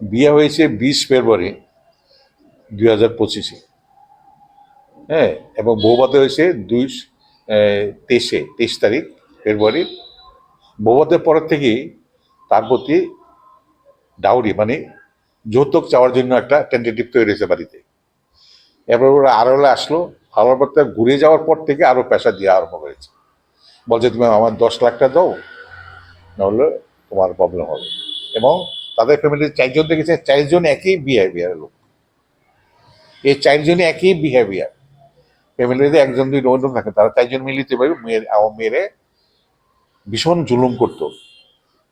বিয়ে হয়েছে বিশ ফেব্রুয়ারি দুই হাজার পঁচিশে। হ্যাঁ এবং বৌবাতে হয়েছে দুই তেইশে, তেইশ তারিখ ফেব্রুয়ারি। বৌবাতের পরের থেকেই তার প্রতি ডাউরি মানে যৌতুক চাওয়ার জন্য একটা টেন্টেটিভ তৈরি হয়েছে বাড়িতে। এরপর ওরা আরলে আসলো আরোর পর ঘুরে যাওয়ার পর থেকে আরও পেশা দিয়ে আরম্ভ করেছে। বলছে, তুমি আমার দশ লাখটা দাও, নাহলে তোমার প্রবলেম হবে। এবং তাদের ফ্যামিলির চারজন দেখেছে, চারজন একই বিহেভিয়ার লোক। এই চারজনই একই বিহেভিয়ার ফ্যামিলিতে একজন, দুই অন্য থাকে, তারা চারজন মিলিতে পারে মেয়ের আমার মেয়েরে ভীষণ জুলুম করতো।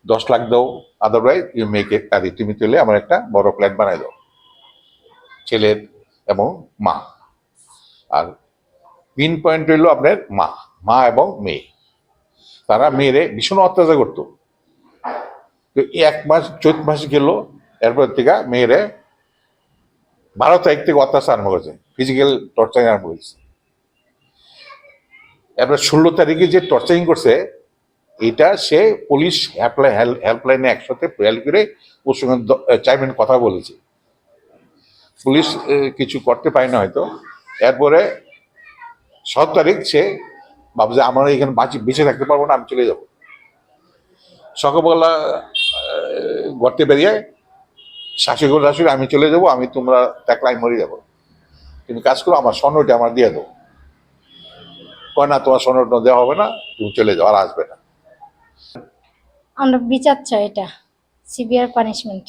দশ লাখ দাও আদারওয়াইজ ইউ মেক এ আদি তুমি তুলে আমার একটা বড় প্ল্যান বানাই দাও। ছেলের এবং মা। আর পিন পয়েন্ট হইল আপনার মা মা এবং মেয়ে। তারা মেয়েরে ভীষণ অত্যাচার করতো। তো এক মাস, চৈত মাস গেল, এরপর থেকে মেয়েরে বারো তারিখ থেকে অত্যাচার আরম্ভ করেছে ফিজিক্যাল টর্চারিং আরম্ভ করেছে। এরপর ষোলো তারিখে যে টর্চারিং করছে, এটা সে পুলিশ হেল্পলাইন হেল্পলাইনে একসাথে হেল্প করে ওর সঙ্গে মিনিট কথা বলেছে। পুলিশ কিছু করতে পারে না হয়তো। এরপরে সাত তারিখ সে ভাবছে, আমরা এখানে বাঁচি, বেঁচে থাকতে পারব না, আমি চলে যাব। সকালবেলা গর্তে বেরিয়ে শাশুড়ি শাশুড়ি, আমি চলে যাব, আমি তোমরা দেখলে আমি মরে যাব। তুমি কাজ করো, আমার স্বর্ণটা আমার দিয়ে দেবো কয়, না, তোমার স্বর্ণটা দেওয়া হবে না, তুমি চলে যাও, আর আসবে না। আমরা বিচার চাই এটা, সিভিয়ার পানিশমেন্ট।